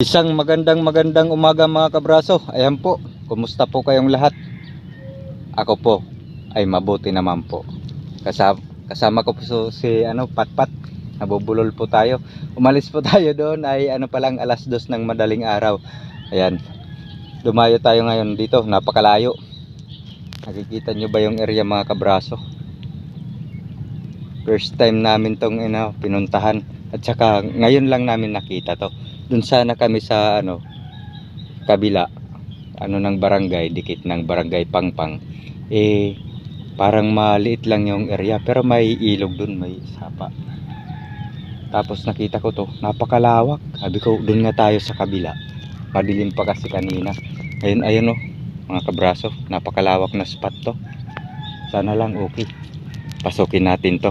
Isang magandang magandang umaga mga kabraso. Ayan po, kumusta po kayong lahat? Ako po ay mabuti naman po. Kasama, kasama ko po so- si ano, Patpat. Nabubulol po tayo. Umalis po tayo doon ay ano pa lang alas dos ng madaling araw. Ayan. Dumayo tayo ngayon dito, napakalayo. Nakikita nyo ba yung area mga kabraso? First time namin tong ina, pinuntahan. At saka ngayon lang namin nakita to dun sana kami sa ano kabila ano ng barangay dikit ng barangay Pangpang. Eh parang maliit lang yung area pero may ilog dun may sapa. Tapos nakita ko to napakalawak. Sabi ko dun nga tayo sa kabila. Madilim pa kasi kanina. Ayun ayun oh mga kabraso napakalawak na spot to. Sana lang okay. Pasukin natin to.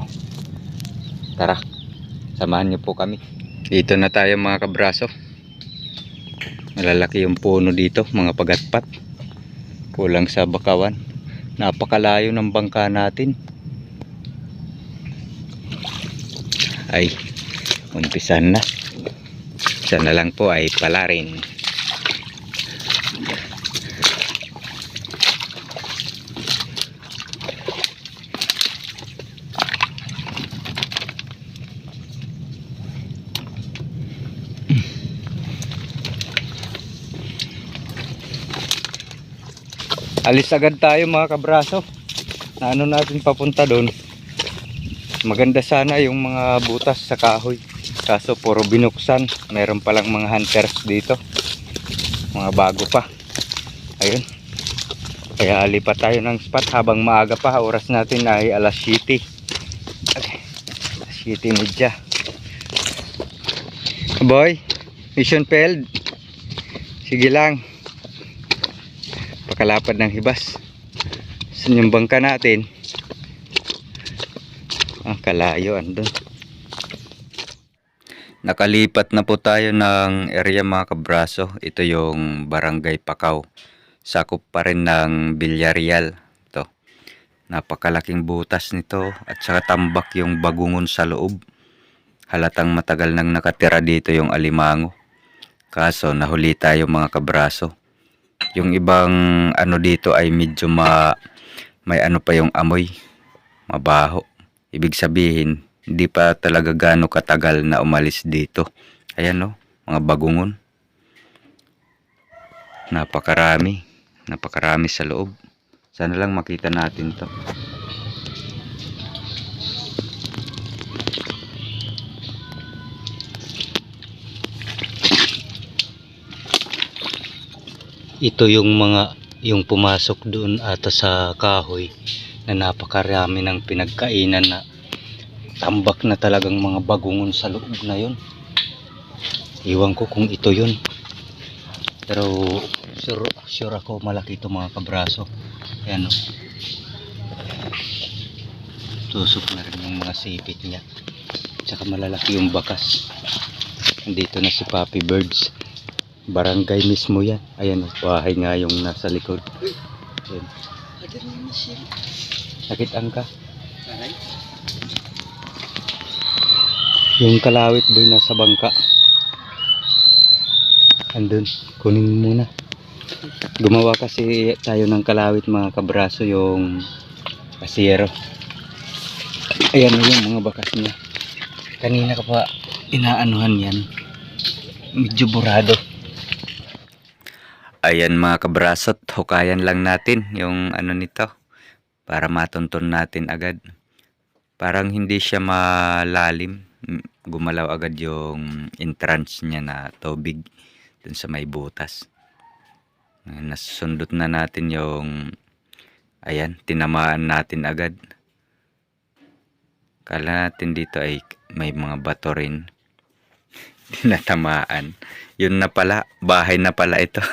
Tara samahan niyo po kami dito na tayo mga kabraso. Malalaki yung puno dito, mga pagatpat. Kulang sa bakawan. Napakalayo ng bangka natin. Ay, umpisan na. Sana lang po ay pala rin. Alis agad tayo mga kabraso. Na ano natin papunta doon. Maganda sana yung mga butas sa kahoy. Kaso puro binuksan. Meron palang mga hunters dito. Mga bago pa. Ayun. Kaya lipat tayo ng spot habang maaga pa. Oras natin ay alas 7. Okay. Alas 7 media. Boy, mission failed. Sige lang pakalapad ng hibas. Sa yung bangka natin? Ah kalayo andun. Nakalipat na po tayo ng area mga kabraso. Ito yung barangay Pakaw. Sakop pa rin ng Villarreal ito napakalaking butas nito at saka tambak yung bagungon sa loob. Halatang matagal nang nakatira dito yung alimango. Kaso nahuli tayo mga kabraso yung ibang ano dito ay medyo ma may ano pa yung amoy mabaho. Ibig sabihin hindi pa talaga gaano katagal na umalis dito. Ayan no mga bagungon. Napakarami. Napakarami sa loob. Sana lang makita natin to ito yung mga yung pumasok doon ata sa kahoy na napakarami ng pinagkainan na tambak na talagang mga bagungon sa loob na yun. Iwan ko kung ito yun. Pero sure, sure ako malaki ito mga kabraso. Ayan o tusok na rin yung mga sipit niya. Tsaka malalaki yung bakas. Nandito na si Papi Birds barangay mismo yan. Ayan oh, bahay nga yung nasa likod. Ayan. sakit ang ka. Yung kalawit boy nasa bangka. Andun kunin muna. Gumawa kasi tayo ng kalawit mga kabraso yung kasiyero ayan yung mga bakas niya. Kanina ka pa inaanuhan yan. Medyo burado Ayan mga kabrasot, hukayan lang natin yung ano nito para matunton natin agad. Parang hindi siya malalim. Gumalaw agad yung entrance niya na tubig dun sa may butas. Nasundot na natin yung ayan, tinamaan natin agad. Kala natin dito ay may mga bato rin. Tinatamaan. Yun na pala, bahay na pala ito.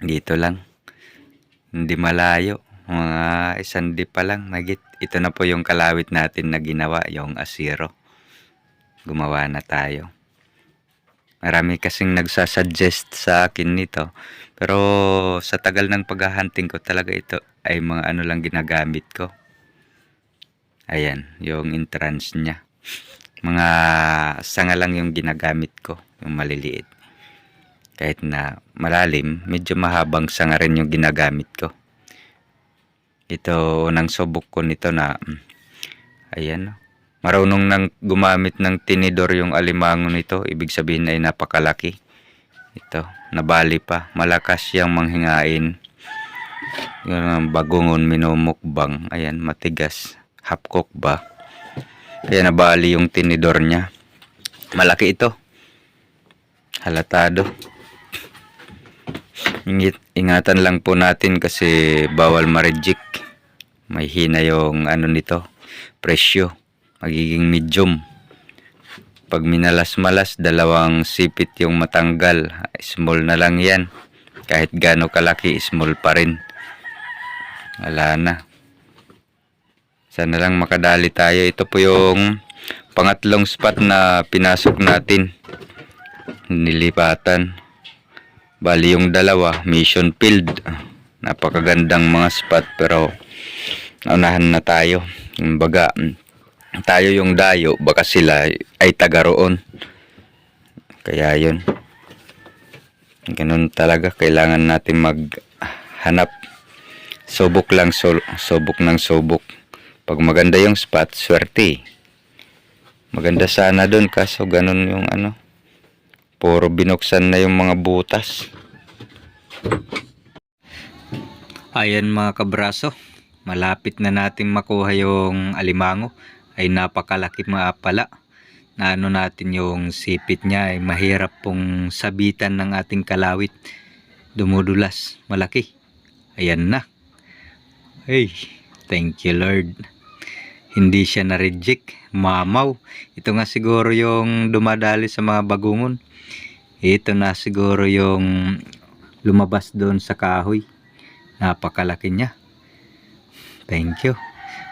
Dito lang. Hindi malayo. Mga isang di pa lang magit ito na po yung kalawit natin na ginawa yung asiro gumawa na tayo. Marami kasing nagsasuggest sa akin nito. Pero sa tagal ng paghahunting ko talaga ito ay mga ano lang ginagamit ko. Ayan yung entrance niya. Mga sanga lang yung ginagamit ko, yung maliliit. Kahit na malalim, medyo mahabang sanga rin yung ginagamit ko. Ito, unang subok ko nito na, mm, ayan, no. marunong nang gumamit ng tinidor yung alimango nito. Ibig sabihin ay napakalaki. Ito, nabali pa. Malakas siyang manghingain. Yung ang bagungon minumukbang. Ayan, matigas. Half cook ba? Kaya nabali yung tinidor niya. Malaki ito. Halatado. Ingit, ingatan lang po natin kasi bawal ma-reject. May hina yung ano nito, presyo. Magiging medium. Pag minalas-malas, dalawang sipit yung matanggal. Small na lang yan. Kahit gaano kalaki, small pa rin. Wala na. Sana lang makadali tayo. Ito po yung pangatlong spot na pinasok natin. Nilipatan. Bali yung dalawa, mission field. Napakagandang mga spot pero naunahan na tayo. Kumbaga, tayo yung dayo, baka sila ay taga roon. Kaya yun. Ganun talaga, kailangan natin maghanap. Subok lang, sol- subok ng subok. Pag maganda yung spot, swerte. Maganda sana doon kaso ganun yung ano. Puro binuksan na yung mga butas. Ayan mga kabraso, malapit na natin makuha yung alimango. Ay napakalaki mga pala. Na ano natin yung sipit niya ay mahirap pong sabitan ng ating kalawit. Dumudulas, malaki. Ayan na. Hey, thank you Lord. Hindi siya na-reject, mamaw. Ito nga siguro yung dumadali sa mga bagungon. Ito na siguro yung lumabas doon sa kahoy. Napakalaki niya. Thank you.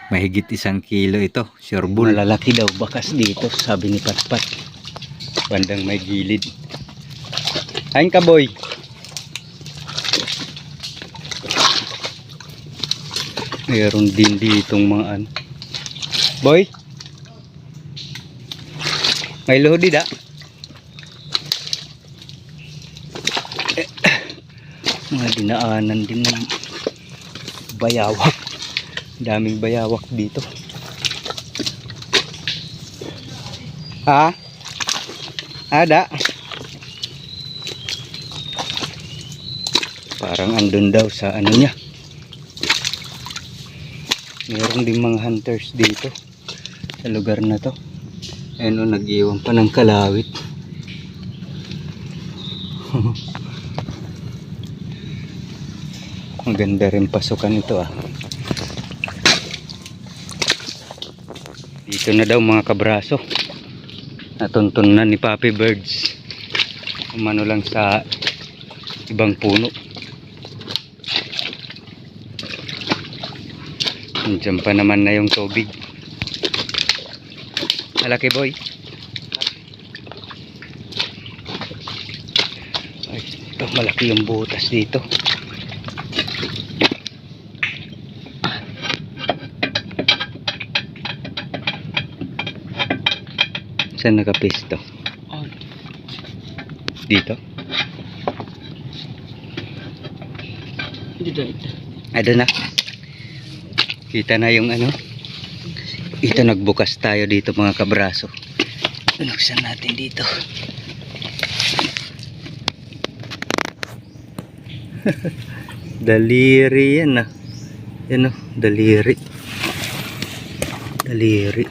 Mahigit isang kilo ito, sure bull. Malalaki daw bakas dito, sabi ni Patpat. Bandang may gilid. Kain ka boy. Meron din ditong mga ano. Boy? May luhod di da? Eh, mga dinaanan din ng bayawak. Daming bayawak dito. Ha? Ada? Parang andun daw sa ano niya. Meron din mga hunters dito sa lugar na to. Ayun o, nag-iwan pa ng kalawit. Maganda rin pasukan ito ah. Dito na daw mga kabraso. Natuntun na ni Papi Birds. Umano lang sa ibang puno. Diyan pa naman na yung tubig. Malaki boy. Ay, ito malaki yung butas dito. Saan nakapisto? Dito? Dito, ito. Ado na. Kita na yung ano. Ito nagbukas tayo dito mga kabraso. Binuksan natin dito. daliri yan ah. Yan oh, daliri. Daliri.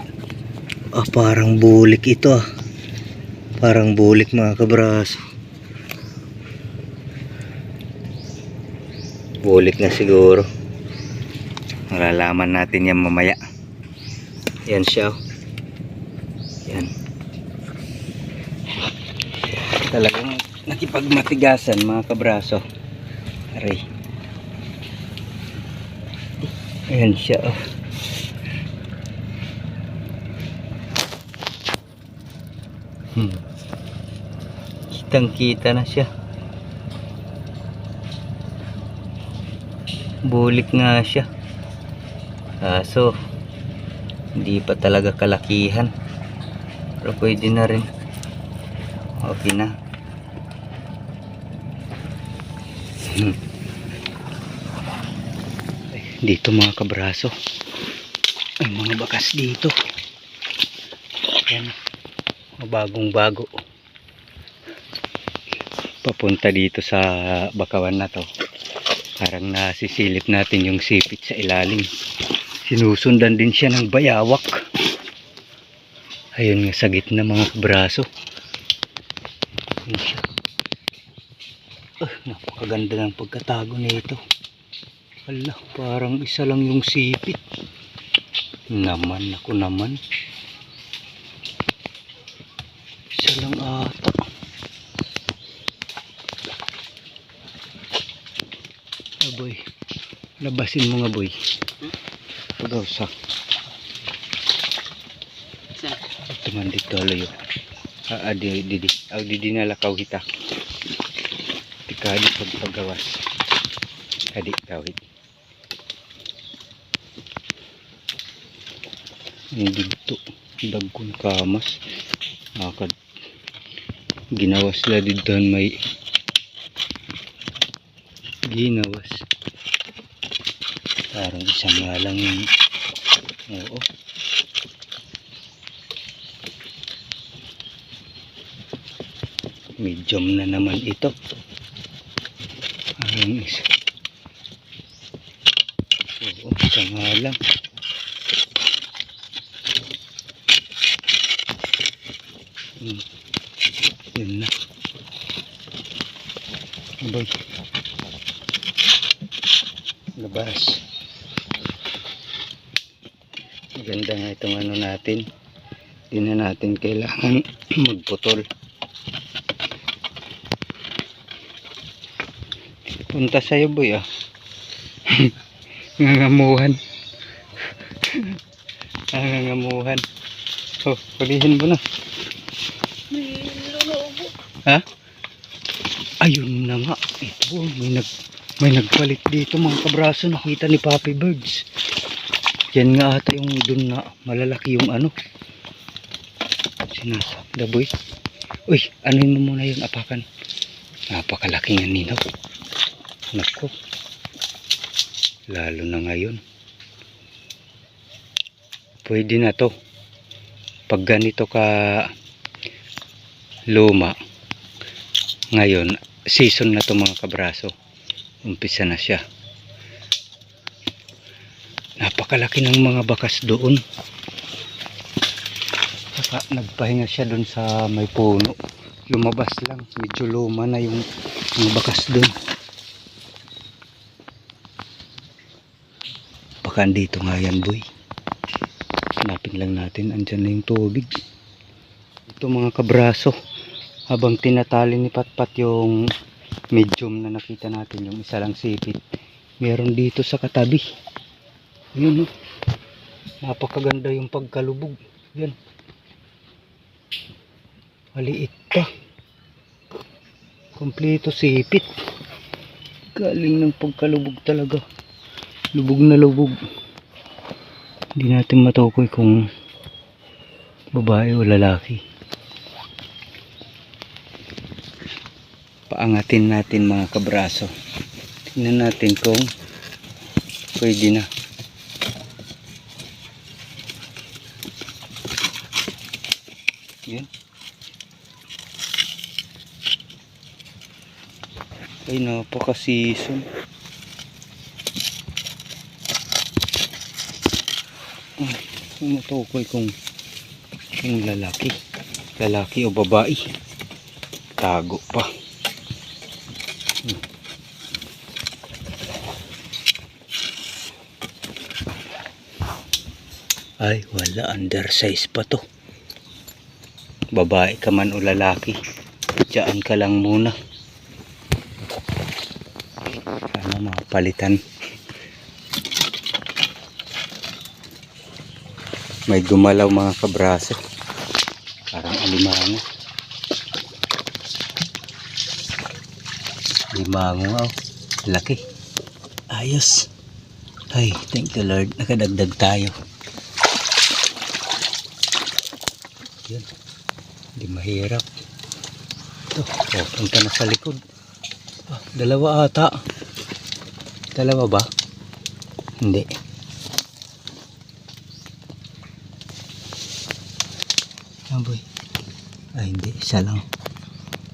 Ah, parang bulik ito ah. Parang bulik mga kabraso. Bulik na siguro. Malalaman natin yan mamaya. Yan siya. Yan. Talagang nakipagmatigasan mga kabraso. Aray. Ayan siya. Oh. Hmm. Kitang kita na siya. Bulik nga siya. Kaso, hindi pa talaga kalakihan. Pero pwede na rin. Okay na. Hmm. Dito mga kabraso. Ay mga bakas dito. Yan. Bagong bago. Papunta dito sa bakawan na to. Parang nasisilip natin yung sipit sa ilalim. Sinusundan din siya ng bayawak. Ayun nga sa gitna mga braso. Ah, napakaganda ng pagkatago nito. Hala, parang isa lang yung sipit. Naman, ako naman. Isa lang ata. Ah, boy. Labasin mo nga, boy. Pagaw sa. Ito man dito layo. Ah, ah, di, di, di. Ah, di, di nalakaw kita. Tika, di pag pagawas. Adi, kawit. Hindi dito. Dagkon kamas. Akad. Ginawas la dito may ginawas. Parang isang nga lang yung oo. Medium na naman ito. Parang isa. Oo, isa nga lang. Hmm. Yun na. Abay. Labas. Maganda nga itong ano natin. Hindi na natin kailangan magputol. Punta sa'yo boy ah. Nangangamuhan. Nangangamuhan. Oh, hulihin mo na. Ha? Ayun na nga. Ito, may nag may nagpalit dito mga kabraso. Nakita ni Papi Birds. Yan nga ata yung dun na malalaki yung ano. Sinasabda boy. Uy, ano mo muna yung apakan. Napakalaki nga ninaw. Nako. Lalo na ngayon. Pwede na to. Pag ganito ka luma, ngayon, season na to mga kabraso. Umpisa na siya. Napakalaki ng mga bakas doon. Saka nagpahinga siya doon sa may puno. Lumabas lang. Medyo luma na yung mga bakas doon. Baka andito nga yan boy. Hanapin lang natin. Andyan na yung tubig. Ito mga kabraso. Habang tinatali ni Patpat yung medium na nakita natin. Yung isa lang sipit. Meron dito sa katabi. Yun oh. Napakaganda yung pagkalubog. Yan. Maliit pa. Kompleto sipit. Galing ng pagkalubog talaga. Lubog na lubog. Hindi natin matukoy kung babae o lalaki. Paangatin natin mga kabraso. Tingnan natin kung pwede na. Ay, napaka-season. Ay, Tumutukoy kung kung lalaki. Lalaki o babae. Tago pa. Ay, wala. Undersize pa to. Babae ka man o lalaki. Diyan ka lang muna. Sana mapalitan. May gumalaw mga kabraso. Parang alimango. Alimango oh. Laki. Ayos. Ay, thank the Lord. Nakadagdag tayo. Yun. Hindi mahirap. Ito, oh, punta na sa likod. Ah, dalawa ata. Dalawa ba? Hindi. Ah, boy. Ay, hindi. Isa lang.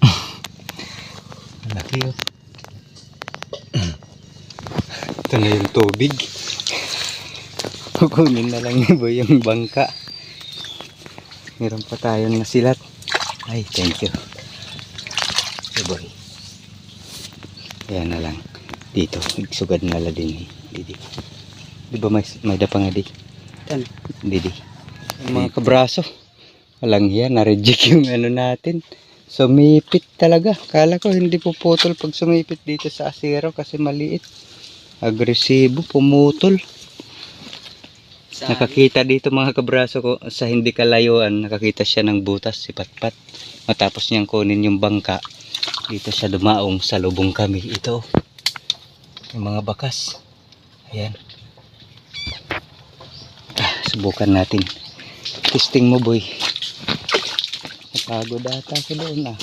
Malaki yun. Ito na yung tubig. Kukunin na lang ni boy yung bangka. Meron pa tayong nasilat. Ay, thank you. Hey boy. Na lang. Dito, nagsugad na lang din eh. Didi. Di ba may, may dapa nga di? Tan. Didi. Ang mga kabraso. Walang yan, na-reject yung ano natin. Sumipit talaga. Kala ko hindi puputol pag sumipit dito sa asero kasi maliit. Agresibo, pumutol. Nakakita dito mga kabraso ko sa hindi kalayuan, nakakita siya ng butas si Patpat. Matapos niyang kunin yung bangka, dito siya dumaong sa lubong kami. Ito, yung mga bakas. Ayan. Ah, subukan natin. Testing mo boy. Napagod ata ko doon ah.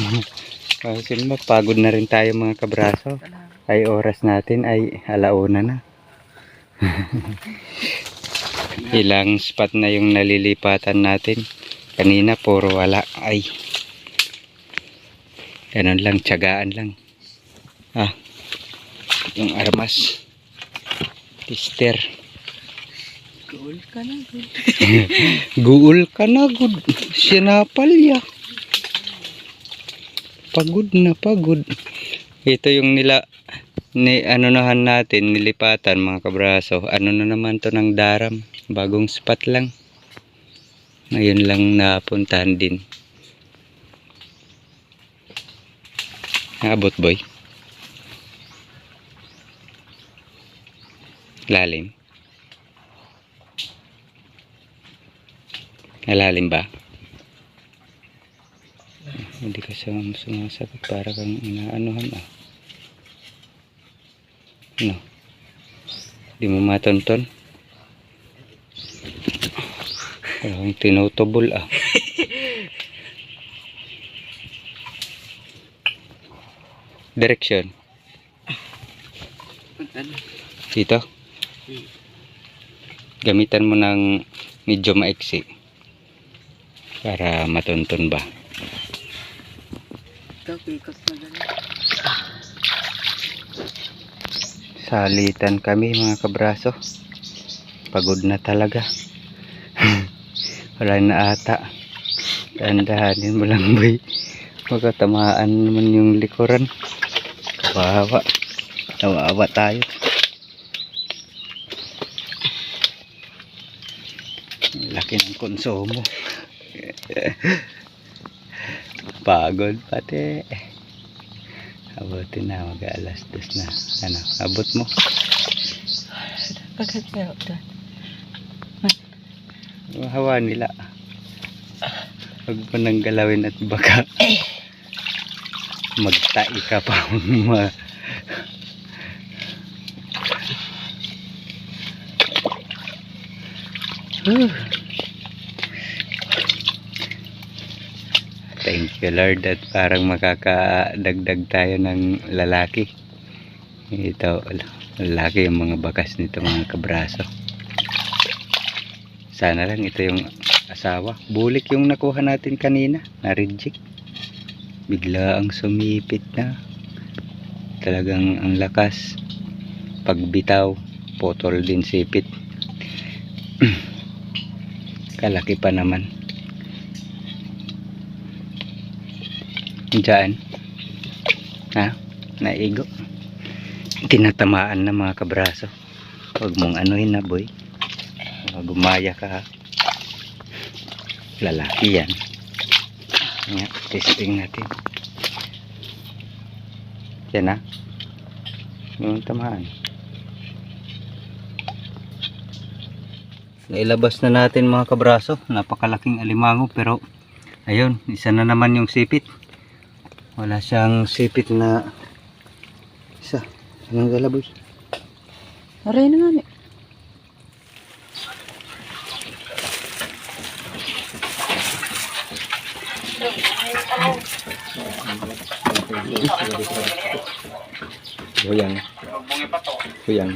Kasi mapagod na rin tayo mga kabraso. Ay oras natin ay alauna na. Ilang spot na yung nalilipatan natin. Kanina puro wala. Ay. Ganun lang, tiyagaan lang. Yung armas. Tister. Goal ka na. goal. Guul ka na, good. Sinapalya. Pagod na, pagod. Ito yung nila, ni ano nahan natin, nilipatan mga kabraso. Ano na naman to ng daram. Bagong spot lang. Ngayon lang napuntahan din. Abot boy. Lalim. Malalim ba? Hindi ka sa sumasagot para kang inaanuhan ah. Ano? Hindi mo matonton? Parang tinutubol ah. Direksyon. Punta na. Dito? Gamitan mo ng medyo maiksi. Para matonton ba? Salitan kami mga kabraso. Pagod na talaga. Wala na ata. Dahan-dahanin mo lang boy. Magkatamaan naman yung likuran. Kawawa. Kawawa tayo. Laki ng konsumo. Pagod pati. Abutin na, mag alas dos na. Ano, abot mo. Pagkatyaw doon. Hawa nila. Huwag mo nang galawin at baka magtai ka pa ma Whew. Thank you Lord at parang makakadagdag tayo ng lalaki. Ito, lalaki yung mga bakas nito mga kabraso. Sana lang ito yung asawa. Bulik yung nakuha natin kanina. Na-reject. Bigla ang sumipit na. Talagang ang lakas. Pagbitaw, potol din sipit. Kalaki pa naman. Diyan. Ha? Naigo. Tinatamaan na mga kabraso. Huwag mong anuhin na boy. Gumaya ka ha. Lalaki yan. Nga, testing natin. Yan ha. Yung tamaan. Nailabas na natin mga kabraso. Napakalaking alimango pero ayun, isa na naman yung sipit wala siyang sipit na isa anong galaboy aray na nga ni Goyang. Goyang.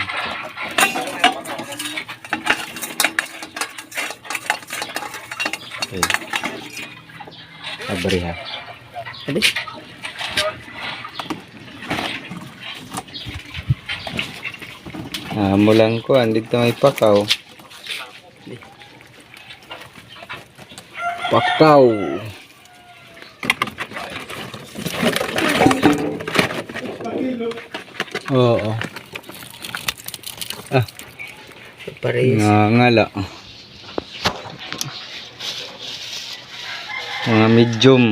Okay. Abri ha. Ah, mulang ko, andito may pakaw. Pakaw. Oo. Parehas. Ngangala. Mga medium.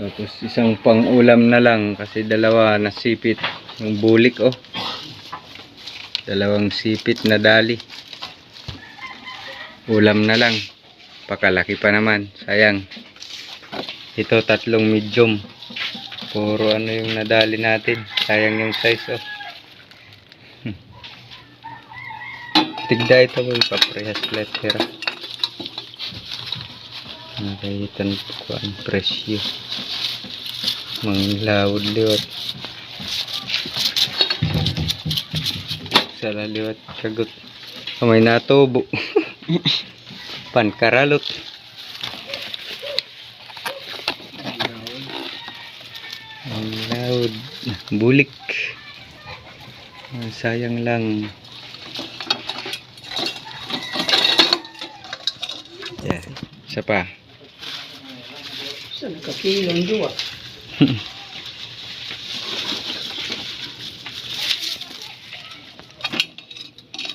Tapos isang pang-ulam na lang kasi dalawa nasipit. Yung bulik oh. Dalawang sipit na dali. Ulam na lang. Pakalaki pa naman. Sayang. Ito tatlong medium. Puro ano yung nadali natin. Sayang yung size oh. Tigda ito ko ipaprehas letter. Nakaitan ko ang presyo. Manglawod liwat. Sala liwat kagot. Kamay natubo. Pankaralot. Ang loud. Bulik. Sayang lang. Yan. Isa pa. Saan kakilong duwa?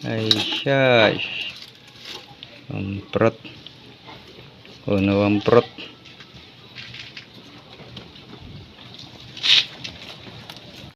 Ay, shush. Ang prot. Uno ang prot.